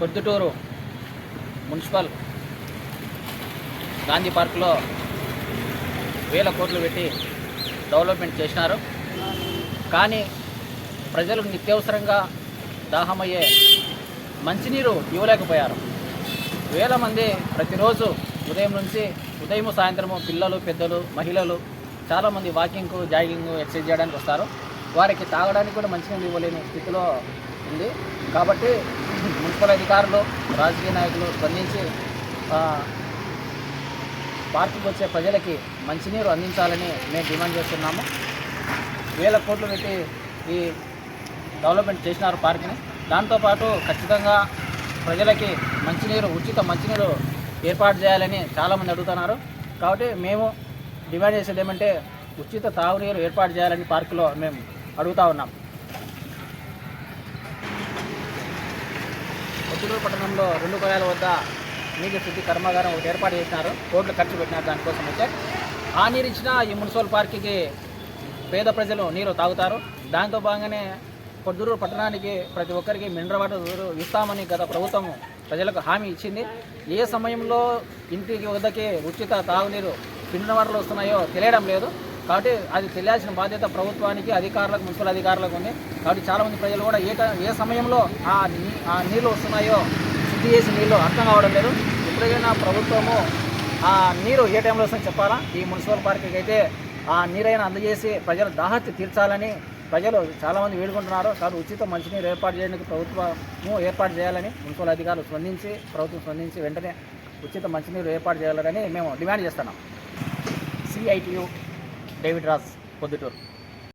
Proddatur municipal Gandhi పార్కులో వేల కోట్లు పెట్టి డెవలప్మెంట్ చేసినారు. కానీ ప్రజలకు నిత్యవసరంగా దాహమయ్యే మంచినీరు ఇవ్వలేకపోయారు. వేల మంది ప్రతిరోజు ఉదయం నుంచి ఉదయం సాయంత్రము పిల్లలు పెద్దలు మహిళలు చాలామంది వాకింగ్కు జాగింగ్ ఎక్సర్సైజ్ చేయడానికి వస్తారు. వారికి తాగడానికి కూడా మంచినీళ్ళు ఇవ్వలేని స్థితిలో ఉంది. కాబట్టి మున్సిపల్ అధికారులు రాజకీయ నాయకులు స్పందించి ఆ, పార్కుకు వచ్చే ప్రజలకి మంచినీరు అందించాలని మేము డిమాండ్ చేస్తున్నాము. వేల కోట్లు పెట్టి ఈ డెవలప్మెంట్ చేసినారు పార్క్ని. దాంతోపాటు ఖచ్చితంగా ప్రజలకి మంచినీరు ఉచిత మంచినీరు ఏర్పాటు చేయాలని చాలామంది అడుగుతున్నారు. కాబట్టి మేము డిమాండ్ చేసేది ఏమంటే ఉచిత తాగునీరు ఏర్పాటు చేయాలని పార్కులో మేము అడుగుతా ఉన్నాం. చిత్తూరు పట్టణంలో రెండు కొయాల వద్ద నీటి శుద్ధి కర్మాగారం ఒకటి ఏర్పాటు చేసినారు. కోట్లు ఖర్చు పెట్టినారు. దానికోసం అయితే ఆ నీరు ఇచ్చిన ఈ మున్సిపల్ పార్క్కి పేద ప్రజలు నీరు తాగుతారు. దాంతో భాగంగానే పొద్దుటూరు పట్టణానికి ప్రతి ఒక్కరికి మినరల్ వాటర్ ఇస్తామని గత ప్రభుత్వం ప్రజలకు హామీ ఇచ్చింది. ఏ సమయంలో ఇంటికి వద్దకి ఉచిత తాగునీరు మినరల్ వాటర్లు వస్తున్నాయో తెలియడం లేదు. కాబట్టి అది తెలియాల్సిన బాధ్యత ప్రభుత్వానికి అధికారులకు మున్సిపల్ అధికారులకు ఉంది. కాబట్టి చాలామంది ప్రజలు కూడా ఏ ఏ సమయంలో ఆ నీ ఆ నీళ్ళు వస్తున్నాయో శుద్ధి చేసి నీళ్ళు అర్థం కావడం లేదు. ఎప్పుడైనా ప్రభుత్వము ఆ నీరు ఏ టైంలో వస్తుందో చెప్పాలా? ఈ మున్సిపల్ పార్క్కి అయితే ఆ నీరైనా అందజేసి ప్రజల దాహత్తి తీర్చాలని ప్రజలు చాలామంది వేడుకుంటున్నారు. కాబట్టి ఉచిత మంచినీరు ఏర్పాటు చేయడానికి ప్రభుత్వము ఏర్పాటు చేయాలని మున్సిపల్ అధికారులు స్పందించి ప్రభుత్వం స్పందించి వెంటనే ఉచిత మంచినీరు ఏర్పాటు చేయాలని మేము డిమాండ్ చేస్తున్నాం. CITU David Raj Proddatur.